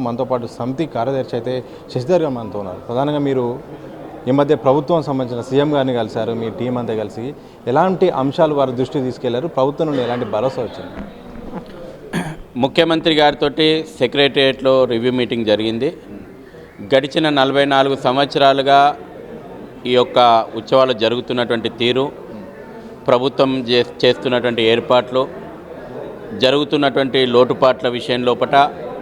మనతో పాటు సమితి కార్యదర్శి అయితే శశిధర్ గారు మనతో ఉన్నారు. ప్రధానంగా మీరు ఈ మధ్య ప్రభుత్వం సంబంధించిన సీఎం గారిని కలిశారు మీ టీం అంతా కలిసి. ఎలాంటి అంశాలు వారి దృష్టి తీసుకెళ్ళారు? ప్రభుత్వం నుండి ఎలాంటి భరోసా వచ్చింది? ముఖ్యమంత్రి గారితో సెక్రటరియట్లో రివ్యూ మీటింగ్ జరిగింది. గడిచిన నలభై నాలుగు సంవత్సరాలుగా ఈ యొక్క ఉత్సవాలు జరుగుతున్నటువంటి తీరు ప్రభుత్వం చే- చేస్తున్నటువంటి ఏర్పాట్లు జరుగుతున్నటువంటి లోటుపాట్ల విషయంలోపట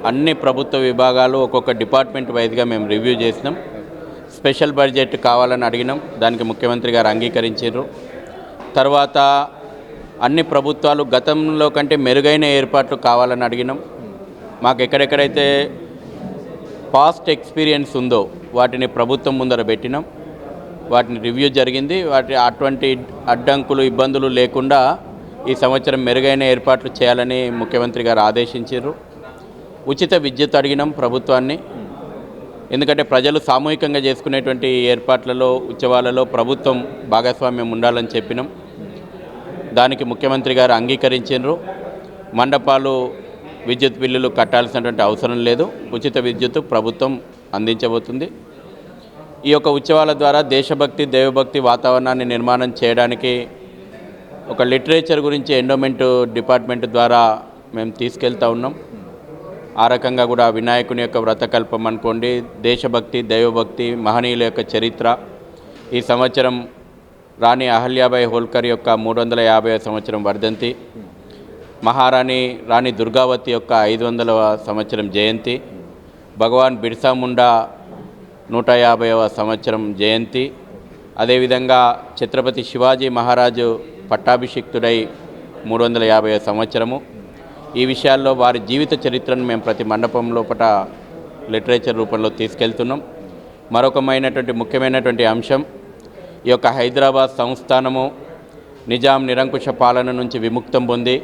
అన్ని ప్రభుత్వ విభాగాలు ఒక్కొక్క డిపార్ట్మెంట్ వైజ్గా మేము రివ్యూ చేసినాం. స్పెషల్ బడ్జెట్ కావాలని అడిగినాం. దానికి ముఖ్యమంత్రి గారు అంగీకరించారు. తర్వాత అన్ని ప్రభుత్వాలు గతంలో కంటే మెరుగైన ఏర్పాట్లు కావాలని అడిగినాం. మాకు ఎక్కడెక్కడైతే పాస్ట్ ఎక్స్పీరియన్స్ ఉందో వాటిని ప్రభుత్వం ముందర పెట్టినాం. వాటిని రివ్యూ జరిగింది. వాటి అటువంటి అడ్డంకులు ఇబ్బందులు లేకుండా ఈ సంవత్సరం మెరుగైన ఏర్పాట్లు చేయాలని ముఖ్యమంత్రి గారు ఆదేశించారు. ఉచిత విద్యుత్ అడిగినాం ప్రభుత్వాన్ని. ఎందుకంటే ప్రజలు సామూహికంగా చేసుకునేటువంటి ఏర్పాట్లలో ఉత్సవాలలో ప్రభుత్వం భాగస్వామ్యం ఉండాలని చెప్పినాం. దానికి ముఖ్యమంత్రి గారు అంగీకరించారు మండపాలు విద్యుత్ బిల్లులు కట్టాల్సినటువంటి అవసరం లేదు. ఉచిత విద్యుత్ ప్రభుత్వం అందించబోతుంది. ఈ యొక్క ఉత్సవాల ద్వారా దేశభక్తి దైవభక్తి వాతావరణాన్ని నిర్మాణం చేయడానికి ఒక లిటరేచర్ గురించి ఎండోమెంట్ డిపార్ట్మెంట్ ద్వారా మేము తీసుకెళ్తా ఉన్నాం. ఆ రకంగా కూడా వినాయకుని యొక్క వ్రతకల్పం అనుకోండి. దేశభక్తి దైవభక్తి మహనీయుల యొక్క చరిత్ర. ఈ సంవత్సరం రాణి అహల్యాబాయి హోల్కర్ యొక్క మూడు వందల యాభై సంవత్సరం వర్ధంతి. మహారాణి రాణి దుర్గావతి యొక్క ఐదు వందల సంవత్సరం జయంతి. భగవాన్ బిర్సా ముండా నూట యాభైవ సంవత్సరం జయంతి. అదేవిధంగా ఛత్రపతి శివాజీ మహారాజు పట్టాభిషిక్తుడై మూడు వందల యాభై సంవత్సరము. ఈ విషయాల్లో వారి జీవిత చరిత్రను మేము ప్రతి మండపం లోపల లిటరేచర్ రూపంలో తీసుకెళ్తున్నాం. మరొకమైనటువంటి ముఖ్యమైనటువంటి అంశం ఈ యొక్క హైదరాబాద్ సంస్థానము నిజాం నిరంకుశ పాలన నుంచి విముక్తం పొంది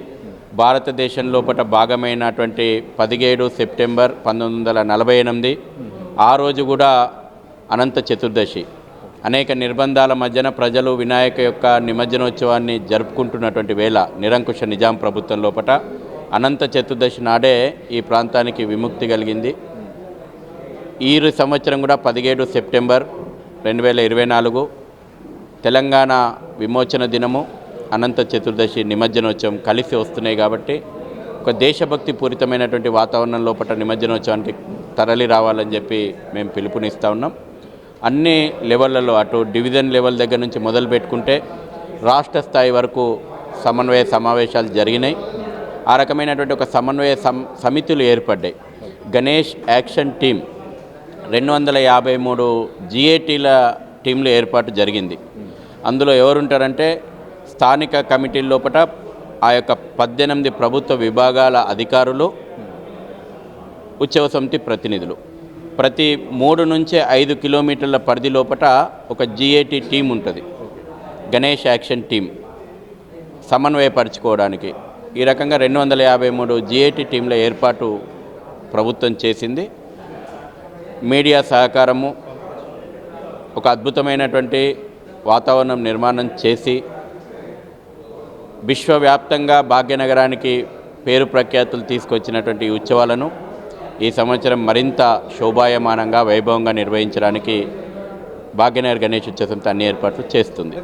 భారతదేశం లోపల భాగమైనటువంటి పదిహేడు సెప్టెంబర్ పంతొమ్మిది వందల నలభై ఎనిమిది ఆ రోజు కూడా అనంత చతుర్దశి. అనేక నిర్బంధాల మధ్యన ప్రజలు వినాయక యొక్క నిమజ్జనోత్సవాన్ని జరుపుకుంటున్నటువంటి వేళ నిరంకుశ నిజాం ప్రభుత్వం లోపల అనంత చతుర్దశి నాడే ఈ ప్రాంతానికి విముక్తి కలిగింది. ఈ సంవత్సరం కూడా పదిహేడు సెప్టెంబర్ రెండు వేల ఇరవై నాలుగు తెలంగాణ విమోచన దినము అనంత చతుర్దశి నిమజ్జనోత్సవం కలిసి వస్తున్నాయి కాబట్టి ఒక దేశభక్తి పూరితమైనటువంటి వాతావరణం లోపల నిమజ్జనోత్సవానికి తరలి రావాలని చెప్పి మేము పిలుపునిస్తూ ఉన్నాం. అన్ని లెవెళ్ళలో అటు డివిజన్ లెవెల్ దగ్గర నుంచి మొదలు పెట్టుకుంటే రాష్ట్ర స్థాయి వరకు సమన్వయ సమావేశాలు జరిగినాయి. ఆ రకమైనటువంటి ఒక సమన్వయ సమితులు ఏర్పడ్డాయి. గణేష్ యాక్షన్ టీం రెండు వందల యాభై మూడు జిఏటీల టీంలు ఏర్పాటు జరిగింది. అందులో ఎవరుంటారంటే స్థానిక కమిటీ లోపల ఆ యొక్క పద్దెనిమిది ప్రభుత్వ విభాగాల అధికారులు ఉత్సవ సమితి ప్రతినిధులు. ప్రతి మూడు నుంచి ఐదు కిలోమీటర్ల పరిధి లోపల ఒక జిఏటీ టీం ఉంటుంది. గణేష్ యాక్షన్ టీం సమన్వయపరచుకోవడానికి. ఈ రకంగా రెండు వందల యాభై మూడు జిఏటి టీంల ఏర్పాటు ప్రభుత్వం చేసింది. మీడియా సహకారము ఒక అద్భుతమైనటువంటి వాతావరణం నిర్మాణం చేసి విశ్వవ్యాప్తంగా భాగ్యనగరానికి పేరు ప్రఖ్యాతులు తీసుకొచ్చినటువంటి ఉత్సవాలను ఈ సంవత్సరం మరింత శోభాయమానంగా వైభవంగా నిర్వహించడానికి భాగ్యనగర్ గణేష్ ఉత్సవంతో అన్ని ఏర్పాట్లు చేస్తుంది.